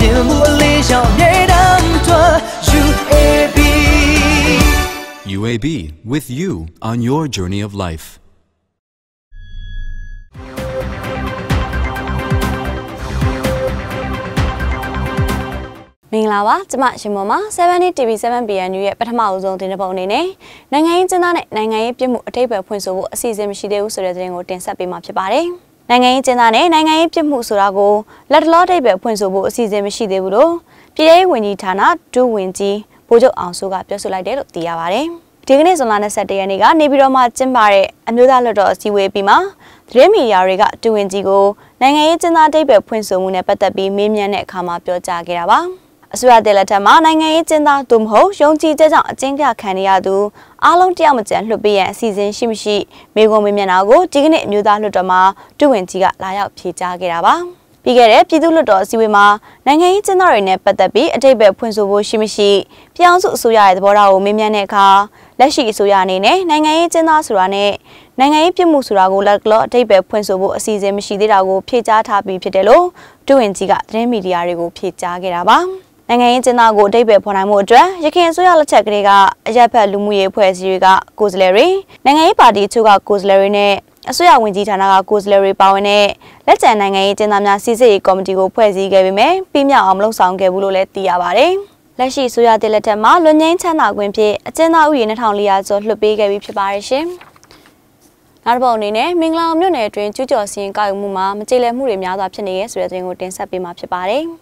မြင်မှုအလေးရှောင်မြေတမ်းထွက် UAB UAB with you on your journey of life. မင်္ဂလာပါကျမရှင်မော်မှာ7 TV 7 BNU ရဲ့ပထမအဦးဆုံးတင်တဲ့ပုံအနေနဲ့နိုင်ငံရေးကျင်းသားနဲ့နိုင်ငံရေးပြစ်မှုအထိပ္ပယ်ဖွင့်ဆိုဖို့အစီအစဉ်မရှိသေးဘူးဆိုတဲ့သတင်းကိုတင်ဆက်ပေးမှာဖြစ်ပါတယ်။ နိုင်ငံရေးကျင်းသားနဲ့နိုင်ငံရေးပြစ်မှုဆိုတာကိုလက်တလောအထိပ္ပယ်ဖွင့်ဆိုဖို့အစီအစဉ်မရှိသေးဘူးလို့ပြည်ထောင်ဝင်ကြီးဌာနဒုဝန်ကြီးဗိုလ်ချုပ်အောင်စိုးကပြောဆိုလိုက်တယ်လို့သိရပါတယ်။ဒီကနေ့ဇွန်လ22ရက်နေ့ကနေပြည်တော်မှာကျင်းပတဲ့အမျိုးသားလွှတ်တော်အစည်းအဝေးပြီးမှသတင်းမီဒီယာတွေကဒုဝန်ကြီးကိုနိုင်ငံရေးကျင်းသားအထိပ္ပယ်ဖွင့်ဆိုမှုနဲ့ပတ်သက်ပြီးမေးမြန်းတဲ့အခါမှာပြောကြားခဲ့တာပါ။အစိုးရတဲ့လက်ထက်မှာနိုင်ငံရေးကျင်းသားသူမဟုတ်ယုံကြည်ချက်ကြောင့်အကျဉ်းချခံရသူ အားလုံးတယောက်မကျန်လွှတ်ပေးရန်အစီအစဉ်ရှိမရှိမေကွန်မေးမြန်းတာကိုဒီကနေ့အမျိုးသားလွှတ်တော်မှာတွဝင်ကြီးကလာရောက်ဖြေကြားခဲ့တာပါပြီးခဲ့တဲ့ပြည်သူ့လွှတ်တော်အစည်းအဝေးမှာနိုင်ငံရေးကျင်းသားတွေနဲ့ပတ်သက်ပြီးအထိပ်ပဲဖွင့်ဆိုဖို့ရှိမရှိပြောင်းစုအစိုးရရဲ့သဘောထားကိုမေးမြန်းတဲ့အခါလက်ရှိအစိုးရအနေနဲ့နိုင်ငံရေးကျင်းသားဆိုတာနဲ့နိုင်ငံရေးပြစ်မှုဆိုတာကိုလက်ကလော့အထိပ်ပဲဖွင့်ဆိုဖို့အစီအစဉ်မရှိသေးတာကိုဖြေကြားထားပြီးဖြစ်တယ်လို့တွဝင်ကြီးကသတင်းမီဒီယာတွေကိုဖြေကြားခဲ့တာပါ။ နိုင်ငံရေးကျင်းသားကိုအတိတ်ပဲဖော်နိုင်မှုအတွက်ရခိုင်အစိုးရလက်ချက်ကလေးကအရက်ဖက်လူမှုရေးအဖွဲ့အစည်းတွေကကိုယ်စားလှယ်တွေနိုင်ငံရေးပါတီချို့ကကိုယ်စားလှယ်တွေနဲ့အစိုးရဝန်ကြီးဌာနကကိုယ်စားလှယ်တွေပါဝင်တဲ့လက်ကျန်နိုင်ငံရေးကျင်းသားများစီစစ်ရေးကော်မတီကိုဖွဲ့စည်းခဲ့ပေမဲ့ပြီးမြောက်အောင်မလုပ်ဆောင်ခဲ့ဘူးလို့လည်းသိရပါတယ်။လက်ရှိဆိုရတဲ့လက်ထက်မှာလွန်ငင်းချမ်းသာခွင့်ဖြင့်အကျဉ်းသားဥယျာဉ်2400ကျော်လွှတ်ပေးခဲ့ပြီးဖြစ်ပါတယ်ရှင်။နောက်တစ်ပုတ်အနေနဲ့မင်္ဂလာမြို့နယ်အတွင်းကျူးကျော်စီရင်ကောက်ယူမှုမှာမကြေလည်မှုတွေများစွာဖြစ်နေရဲဆိုတဲ့သတင်းကိုတင်ဆက်ပေးမှာဖြစ်ပါတယ်။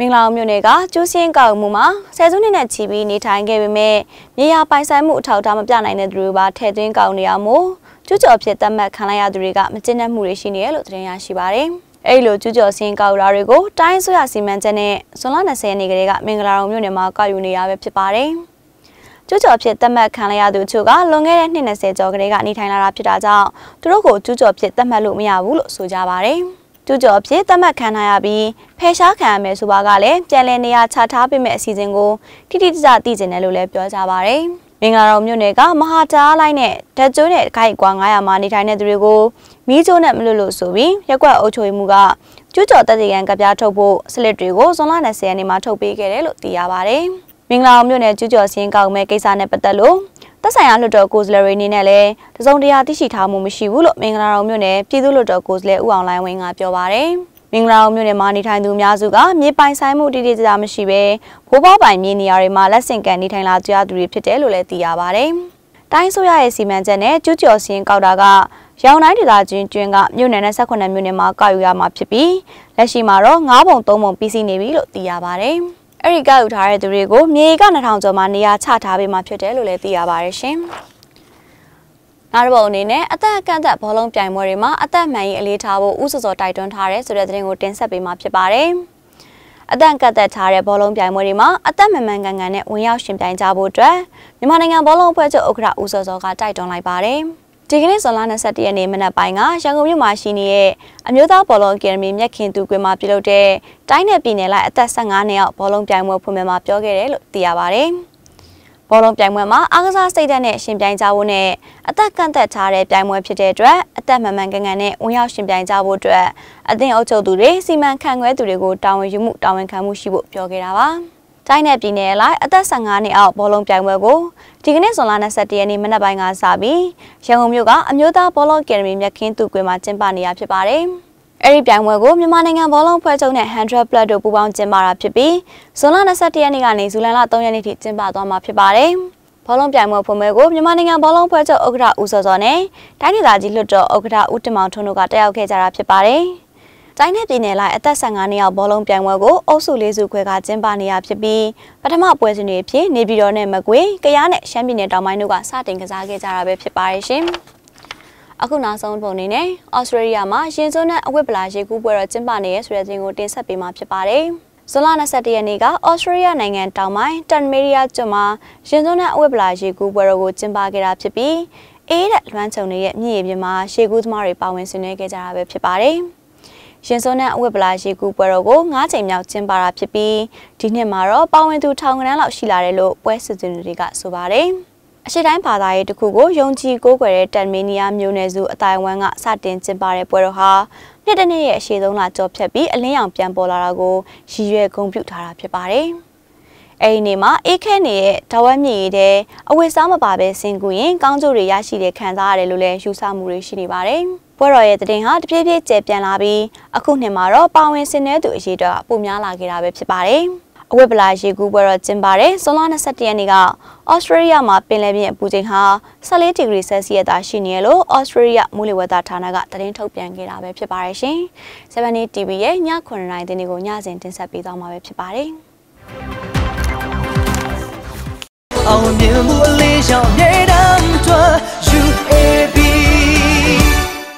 မင်္ဂလာအောင်မြို့နယ်ကကျိုးစင်းကောက်မှုမှာဆယ်စုနှစ်နဲ့ချီပြီးနေထိုင်ခဲ့ပေမဲ့မြေယာပိုင်ဆိုင်မှုအထောက်အထားမပြနိုင်တဲ့သူတွေပါထည့်သွင်းကောက်နေရမို့ကျူးကျော်ဖြစ်သတ်မှတ်ခံလိုက်ရသူတွေကမကျင့်တတ်မှုတွေရှိနေရလို့သတင်းရရှိပါတယ်။အဲဒီလိုကျူးကျော်စင်းကောက်ရာတွေကိုတိုင်းဆိုရစီမံချက်နဲ့ဇွန်လ20ရက်နေ့ကလေးကမင်္ဂလာအောင်မြို့နယ်မှာကောက်ယူနေရပဲဖြစ်ပါတယ်။ကျူးကျော်ဖြစ်သတ်မှတ်ခံရသူချို့ကလွန်ခဲ့တဲ့နှစ်20ကျော်ကလေးကနေထိုင်လာတာဖြစ်တာကြောင့်သူတို့ကိုကျူးကျော်ဖြစ်သတ်မှတ်လို့မရဘူးလို့ဆိုကြပါတယ်။ ကျူးကျော်ဖြစ်သတ်မှတ်ခံထားရပြီးဖယ်ရှားခံရမယ်ဆိုပါကလည်းပြန်လည်နေရာချထားပေးမယ့်အစီအစဉ်ကိုတိတိကျကျသိကျင်တယ်လို့လည်းပြောကြပါဗျ။မင်္ဂလာတော်မြို့နယ်ကမဟာတားလိုက်နဲ့ဓာတ်ကျိုးနဲ့ခိုက်ကွာ900မှာနေထိုင်တဲ့သူတွေကိုမီးကျိုးနဲ့မလွတ်လို့ဆိုပြီးရက်ကွက်အုပ်ချုပ်ရေးမှုကကျူးကျော်တပ်တွေကံကပြားထုတ်ဖို့စလစ်တွေကိုဇွန်လ20ရက်နေ့မှာထုတ်ပေးခဲ့တယ်လို့သိရပါဗျ။ မင်္ဂလာတော်မြို့နယ်ကျူးကျော်စင်းကောက်မဲ့ကိစ္စနဲ့ပတ်သက်လို့သက်ဆိုင်ရာလွှတ်တော်ကိုယ်စားလှယ်တွေအနေနဲ့လည်းတစုံတရာသိရှိထားမှုမရှိဘူးလို့မင်္ဂလာတော်မြို့နယ်ပြည်သူ့လွှတ်တော်ကိုယ်စားလှယ်ဦးအောင်လိုင်းဝင်းကပြောပါရယ်မင်္ဂလာတော်မြို့နယ်မှာနေထိုင်သူအများစုကမြေပိုင်ဆိုင်မှုတိတိကျကျမရှိဘဲဘိုးဘွားပိုင်မြေနေရာတွေမှာလက်ဆင့်ကန်နေထိုင်လာကြသူတွေဖြစ်တယ်လို့လည်းသိရပါဗျ။တိုင်းဆိုရရဲ့စီမံချက်နဲ့ကျူးကျော်စင်းကောက်တာကရောင်တိုင်းဒေသချင်းကျွင်းကမြို့နယ်နဲ့18မြို့နယ်မှာကောက်ယူရမှာဖြစ်ပြီးလက်ရှိမှာတော့9ပုံ3ပုံပြီးစီးနေပြီလို့သိရပါဗျ။ အဲ့ဒီကောက်ယူထားတဲ့သူတွေကိုမြေက2000ကျော်မှာနေရာချထားပေးမှဖြစ်တယ်လို့လည်းသိရပါတယ်ရှင်။နောက်တစ်ပုတ်အနေနဲ့အသက်အကန့်အသတ်ဘောလုံးပြိုင်ပွဲတွေမှာအသက်မှန်ရေးအလေးထားဖို့ဥစစော်တိုက်တွန်းထားတဲ့ဆိုတဲ့သတင်းကိုတင်ဆက်ပေးမှာဖြစ်ပါတယ်။အသက်ကတ်သက်ထားတဲ့ဘောလုံးပြိုင်ပွဲတွေမှာအသက်မှန်မှန်ကန်ကန်နဲ့ဝင်ရောက်ရှင်ပြိုင်ကြဖို့အတွက်မြန်မာနိုင်ငံဘောလုံးအဖွဲ့ချုပ်ဥက္ကဋ္ဌဦးစောစောကတိုက်တွန်းလိုက်ပါတယ်။ ဒီကနေ့ဇွန်လ22ရက်နေ့မနက်ပိုင်းကရန်ကုန်မြို့မှာရှိနေတဲ့အမျိုးသားဘောလုံးအကယ်ဒမီမြက်ခင်သူကွင်းမှာပြုလုပ်တဲ့တိုင်းနယ်ပြည်နယ်လိုက်အသက်15နှစ်အောက်ဘောလုံးပြိုင်ပွဲဖွင့်ပွဲမှာပြောခဲ့တယ်လို့သိရပါဗျ။ဘောလုံးပြိုင်ပွဲမှာအားကစားစိတ်ဓာတ်နဲ့ရှင်ပြိုင်ကြဖို့နဲ့အသက်ကန့်သက်ထားတဲ့ပြိုင်ပွဲဖြစ်တဲ့အတွက်အသက်မှန်မှန်ကန်ကန်နဲ့ဝင်ရောက်ရှင်ပြိုင်ကြဖို့အတွက်အသင်းအုပ်ချုပ်သူတွေစီမံခန့်ခွဲသူတွေကိုတာဝန်ယူမှုတာဝန်ခံမှုရှိဖို့ပြောခဲ့တာပါ။ တိုင်းနယ်ပြည်နယ်လိုက်အသက်15နှစ်အောက်ဘောလုံးပြိုင်ပွဲကိုဒီကနေ့ဇွန်လ22ရက်နေ့မနက်ပိုင်းကစပြီးရန်ကုန်မြို့ကအမျိုးသားဘောလုံးအကယ်ဒမီမြက်ခင်းသူကွင်းမှာကျင်းပနေရဖြစ်ပါတယ်။အဲဒီပြိုင်ပွဲကိုမြန်မာနိုင်ငံဘောလုံးဖွဲ့ချုပ်နဲ့100 plus တို့ပူးပေါင်းကျင်းပတာဖြစ်ပြီးဇွန်လ22ရက်နေ့ကနေဇူလိုင်လ3ရက်နေ့ထိကျင်းပသွားမှာဖြစ်ပါတယ်။ဘောလုံးပြိုင်ပွဲဖွင့်ပွဲကိုမြန်မာနိုင်ငံဘောလုံးဖွဲ့ချုပ်ဥက္ကဋ္ဌဦးစောစောနဲ့တိုင်းဒေသကြီးလွှတ်တော်ဥက္ကဋ္ဌဦးတင်မောင်ထွန်းတို့ကတက်ရောက်ခဲ့ကြတာဖြစ်ပါတယ်။ တိုင်းနယ်ပြည်နယ်လိုက်အသက်15နှစ်အောက်ဘောလုံးပြိုင်ပွဲကိုအုပ်စုလေးစုခွဲကကျင်းပနေရဖြစ်ပြီးပထမပွဲစဉ်တွေဖြစ်နေပြည်တော်နဲ့မကွေး၊ကယားနဲ့ရှမ်းပြည်နယ်တောင်ပိုင်းတို့ကစတင်ကစားခဲ့ကြတာပဲဖြစ်ပါရဲ့ရှင်။အခုနောက်ဆုံးပုံအနေနဲ့ဩစတြေးလျမှာရင်စုံနဲ့အဝတ်ပလာရေကူးပွဲတော်ကျင်းပနေရဆိုတဲ့သတင်းကိုတင်ဆက်ပေးမှာဖြစ်ပါတယ်။ဇွန်လ22ရက်နေ့ကဩစတြေးလျနိုင်ငံတောင်ပိုင်းတန်မေရီယာကျွန်းမှာရင်စုံနဲ့အဝတ်ပလာရေကူးပွဲတော်ကိုကျင်းပခဲ့တာဖြစ်ပြီးအေးတဲ့လွမ်းချုံတွေရဲ့မြင့်ရည်ပြင်မှာရှေကူးသမားတွေပါဝင်ဆင်နွှဲခဲ့ကြတာပဲဖြစ်ပါတယ်။ ရင်စုံနဲ့အဝတ်ပလာရေကူပွဲတော်ကို၅ချိန်မြောက်ကျင်းပတာဖြစ်ပြီးဒီနှစ်မှာတော့ပါဝင်သူထောင်ကနန်းလောက်ရှိလာတယ်လို့ပွဲစီစဉ်သူတွေကဆိုပါတယ်။အရှိတိုင်းဘာသာရေးတစ်ခုကိုယုံကြည်ကိုးကွယ်တဲ့တန်မေနီးယားမျိုးနွယ်စုအတိုင်းဝမ်ကစတင်ကျင်းပတဲ့ပွဲတော်ဟာနှစ်တစ်နှစ်ရဲ့အရှိဆုံးလာကြောဖြတ်ပြီးအလင်းရောင်ပြန်ပေါ်လာတာကိုရည်ရွယ်ဂုဏ်ပြုထားတာဖြစ်ပါတယ်။အဲဒီနေ့မှာအေးခဲနေတဲ့ဓဝတ်မြေရီတဲ့အဝတ်စားမပါဘဲဆင်ကူရင်ကောင်းကျိုးတွေရရှိတဲ့ခံစားရတယ်လို့လည်းယူဆမှုတွေရှိနေပါတယ်။ ပွဲတော်ရဲ့တဲ့တင်ဟာတပြေးပြေးကျယ်ပြန့်လာပြီးအခုနှစ်မှာတော့ပါဝင်ဆင်တဲ့သူအရေးတော့ပိုများလာခဲ့တာပဲဖြစ်ပါတယ်။အဝတ်ပလာရေကူးပွဲတော်ကျင်းပါတယ်။ဇွန်လ22ရက်နေ့ကဩစတြေးလျမှာပင်လယ်ပြင်အပူချိန်ဟာ14ဒီဂရီဆယ်စီယပ်သာရှိနေရလို့ဩစတြေးလျမိုးလေဝသဌာနကသတင်းထုတ်ပြန်ခဲ့တာပဲဖြစ်ပါတယ်ရှင်။7 TV ရဲ့ည9:00နာရီတင်ကိုညစဉ်တင်ဆက်ပေးသွားမှာပဲဖြစ်ပါတယ်။အောင်မြင်မှုအလေးရှောင်မြေ